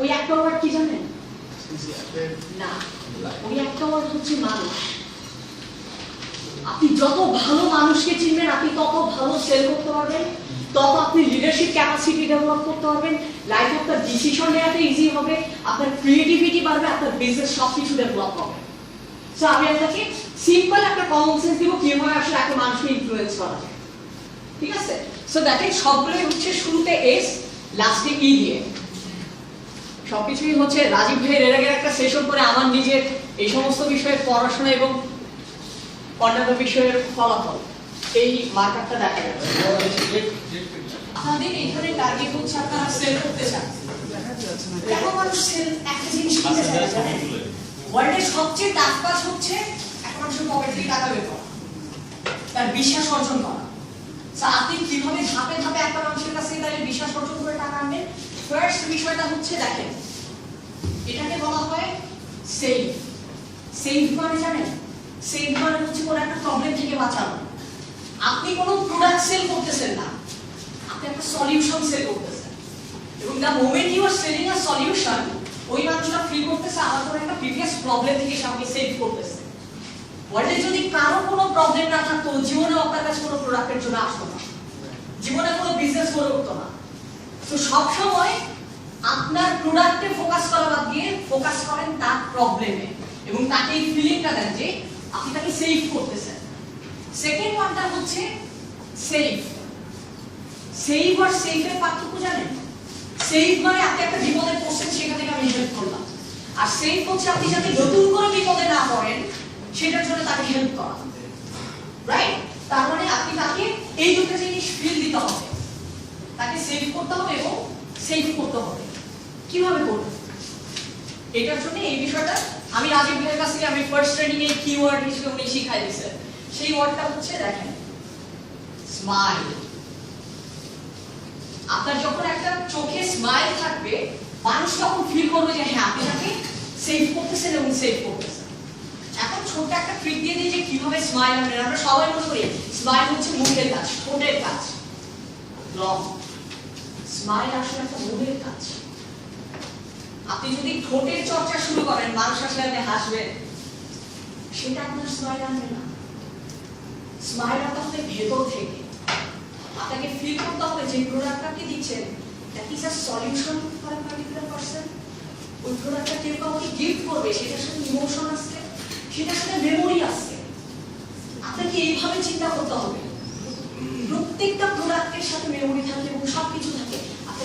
ওই একটা ওয়ার্ড কি জানেন? না। ওই একটা ওয়ার্ড হচ্ছে মানুষ। আপনি যত ভালো মানুষকে চিনবেন, আপনি তত ভালো সেল করতে পারবেন, তত আপনি লিডারশিপ ক্যাপাসিটি ডেভেলপ করতে পারবেন লাইফ আপনার ডিসিশন নেওয়াতে ইজি হবে, আপনার ক্রিয়েটিভিটি বাড়বে, আপনার বিজনেস সব কিছু ডেভেলপ হবে। সো আমি আপনাকে সিম্পল একটা কমন সেন্স দিব কীভাবে আসলে একটা মানুষকে ইনফ্লুয়েন্স করা যায়। ঠিক আছে? সো দেখেন, সবগুলোই হচ্ছে শুরুতে এস লাস্টে ই দিয়ে। সবকিছুই হচ্ছে রাজীব ভাইয়ের এর আগের একটা সেশন করে আমার নিজের এই সমস্ত বিষয়ের পড়াশোনা এবং অন্যান্য বিষয়ের ফলাফল। এই মার্কারটা দেখা যাচ্ছে আপনাদের এখানে টার্গেট হচ্ছে আপনারা সেল করতে চান। কেন মানুষ সেল একটা জিনিস কিনতে চায় জানেন? ওয়ার্ল্ডের সবচেয়ে টাফ কাজ হচ্ছে একটা মানুষের পকেট থেকে টাকা বের করা। তার বিশ্বাস অর্জন করা। আপনি কীভাবে ধাপে ধাপে একটা মানুষের কাছে তাহলে বিশ্বাস অর্জন করে টাকা আনবেন? ফার্স্ট বিষয়টা হচ্ছে দেখেন সেভ সেভ মানে জানেন? সেভ মানে হচ্ছে কোনো একটা প্রবলেম থেকে বাঁচানো। আপনি কোনো প্রোডাক্ট সেল করতেছেন না। আপনি একটা সলিউশন সেল করতেছেন। এবং the moment you are selling a solution ওই মানুষটা ফিল করতেছে আমার কোনো একটা প্রিভিয়াস প্রবলেম থেকে সে আমাকে সেভ করতেছে। ওয়ার্ল্ডে যদি কারও কোনো প্রবলেম না থাকতো জীবনে আপনার কাছে কোনো প্রোডাক্টের জন্য আসতো না। জীবনে কোনো বিজনেস করে উঠতো না। তো সবসময় আপনার প্রোডাক্টে ফোকাস করা বাদ ফোকাস করেন তার প্রবলেমে এবং তাকে এই ফিলিংটা দেন যে আপনি তাকে সেভ করতেছেন। সেকেন্ড ওয়ানটা হচ্ছে সেভ সেভ আর সেফের পার্থক্য জানেন? সেভ মানে আপনি একটা বিপদে পড়ছেন সেখান থেকে আমি হেল্প করলাম। আর সেভ হচ্ছে আপনি যাতে নতুন করে বিপদে না পড়েন, সেটার জন্য তাকে হেল্প করা। রাইট তার মানে আপনি তাকে এই দুটো জিনিস ফিল দিতে হবে। তাকে সেভ করতে হবে এবং সেভ করতে হবে। কীভাবে করবেন? এটার জন্য এই বিষয়টা, আমি রাজীব ভাইয়ের কাছ থেকে আমি ফার্স্ট ট্রেনিং এর কিওয়ার্ড হিসেবে উনি শিখাই দিয়েছেন সেই ওয়ার্ডটা হচ্ছে, দেখেন স্মাইল আপনার যখন একটা চোখে স্মাইল থাকবে, মানুষ তখন ফিল করবে যে হ্যাঁ আপনি তাকে সেভ করতেছেন এবং সেভ করতেছেন। এখন ছোট একটা ট্রিক দিয়ে দিই যে, কীভাবে স্মাইল আনবেন? আমরা সবাই মনে করি স্মাইল হচ্ছে মুখের কাজ, ঠোঁটের কাজ। স্মাইল আসলে একটা মুখের কাজ। আপনি যদি ঠোঁটের চর্চা শুরু করেন মানুষ আসলে আপনি হাসবেন সেটা আপনার স্মাইল আনবে না। স্মাইল আনতে হবে ভেতর থেকে। আপনাকে ফিল করতে হবে যে প্রোডাক্ট আপনি দিচ্ছেন that is a solution for particular person ওই প্রোডাক্টটা কেউ কাউকে গিফট করবে, সেটার সাথে ইমোশন আসছে, সেটার সাথে মেমোরি আসছে। আপনাকে এইভাবে চিন্তা করতে হবে। প্রত্যেকটা প্রোডাক্টের সাথে মেমোরি থাকে এবং সবকিছু থাকে। আপনি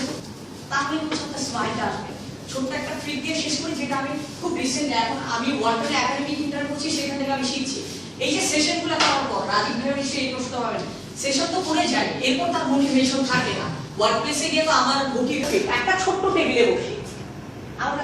তাহলে হচ্ছে আপনার স্মাইলটা আসবে। ছোট্ট একটা ট্রিক দিয়ে শেষ করি, যেটা আমি খুব রিসেন্ট এখন আমি ওয়ার্ল্ড একাডেমি ইন্টার করছি, সেখান থেকে আমি শিখছি। এই যে সেশনগুলো করার পর, রাজীব ভাইয়ের নিশ্চয়ই এই প্রশ্ন পাবেন সেশন তো করে যায়, এরপর তার মোটিভেশন থাকে না। ওয়ার্ক প্লেসে গিয়ে তো আমার মোটিভেট একটা ছোট্ট টেবিলে বসি। আমরা